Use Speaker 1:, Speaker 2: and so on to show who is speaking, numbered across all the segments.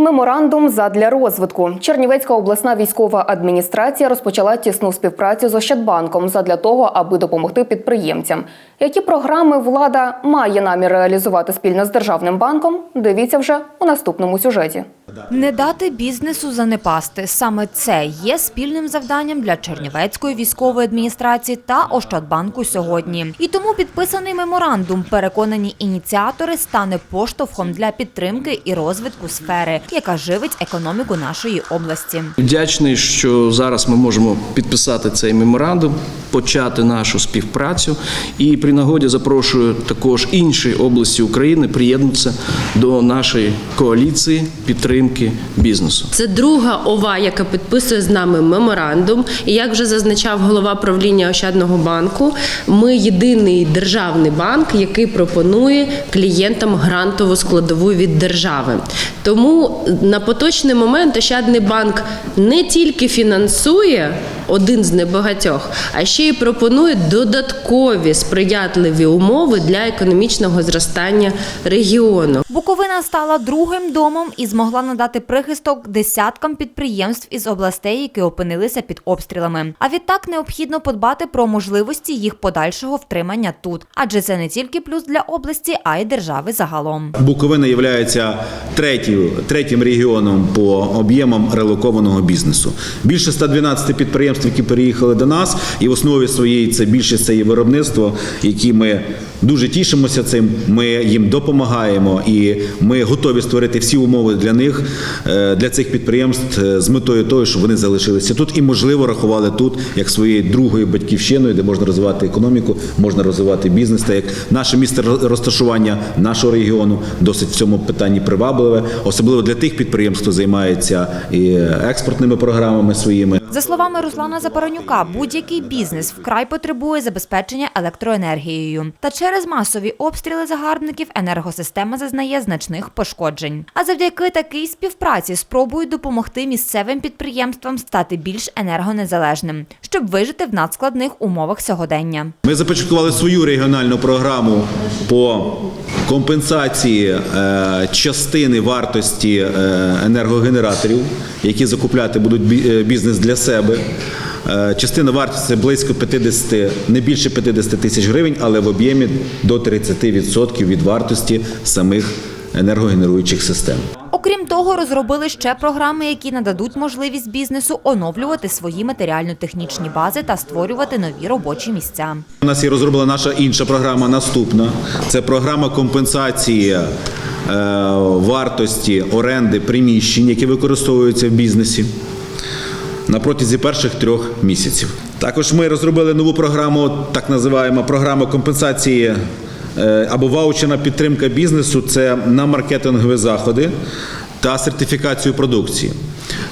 Speaker 1: Меморандум задля розвитку. Чернівецька обласна військова адміністрація розпочала тісну співпрацю з Ощадбанком задля того, аби допомогти підприємцям. Які програми влада має намір реалізувати спільно з державним банком? Дивіться вже у наступному сюжеті.
Speaker 2: Не дати бізнесу занепасти. Саме це є спільним завданням для Чернівецької військової адміністрації та Ощадбанку сьогодні. І тому підписаний меморандум, переконані ініціатори, стане поштовхом для підтримки і розвитку сфери, яка живить економіку нашої області.
Speaker 3: Вдячний, що зараз ми можемо підписати цей меморандум, почати нашу співпрацю. І при нагоді запрошую також інші області України приєднатися до нашої коаліції підтримки бізнесу.
Speaker 4: Це друга ова, яка підписує з нами меморандум. І як вже зазначав голова правління Ощадного банку, ми єдиний державний банк, який пропонує клієнтам грантову складову від держави. Тому на поточний момент Ощадний банк не тільки фінансує один з небагатьох, а ще й пропонує додаткові сприятливі умови для економічного зростання регіону.
Speaker 2: Буковина стала другим домом і змогла надати прихисток десяткам підприємств із областей, які опинилися під обстрілами. А відтак необхідно подбати про можливості їх подальшого втримання тут, адже це не тільки плюс для області, а й держави загалом.
Speaker 5: Буковина є третім, третім регіоном по об'ємам релокованого бізнесу. Більше 112 підприємств, які переїхали до нас, і в основі своєї це більше це є виробництво, які ми дуже тішимося цим. Ми їм допомагаємо, і ми готові створити всі умови для них, е, для цих підприємств е, з метою того, щоб вони залишилися тут і можливо рахували тут як своєю другою батьківщиною, де можна розвивати економіку, можна розвивати бізнес. Та як наше місце розташування нашого регіону досить в цьому питанні привабливе, особливо для тих підприємств, хто займається і експортними програмами своїми.
Speaker 2: За словами Руслана Запоронюка, будь-який бізнес вкрай потребує забезпечення електроенергією. Та через масові обстріли загарбників енергосистема зазнає значних пошкоджень. А завдяки такій співпраці спробують допомогти місцевим підприємствам стати більш енергонезалежним, щоб вижити в надскладних умовах сьогодення.
Speaker 5: Ми започаткували свою регіональну програму по компенсації е, частини вартості е, енергогенераторів, які закупляти будуть е, бізнес для себе. Е, Частина вартості близько 50, не більше 50 тисяч гривень, але в об'ємі до 30% від вартості самих енергогенеруючих систем.
Speaker 2: Окрім того, розробили ще програми, які нададуть можливість бізнесу оновлювати свої матеріально-технічні бази та створювати нові робочі місця.
Speaker 5: У нас є розроблена наша інша програма наступна. Це програма компенсації е, вартості оренди приміщень, які використовуються в бізнесі на протязі перших трьох місяців. Також ми розробили нову програму, так називаємо програма компенсації або ваучерна підтримка бізнесу. Це на маркетингові заходи та сертифікацію продукції.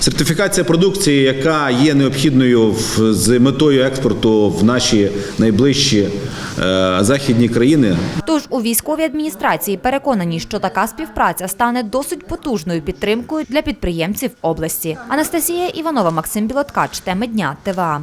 Speaker 5: Сертифікація продукції, яка є необхідною з метою експорту в наші найближчі е, західні країни,
Speaker 2: Тож у військовій адміністрації переконані, що така співпраця стане досить потужною підтримкою для підприємців області. Анастасія Іванова, Максим Білоткач, теми дня ТВА.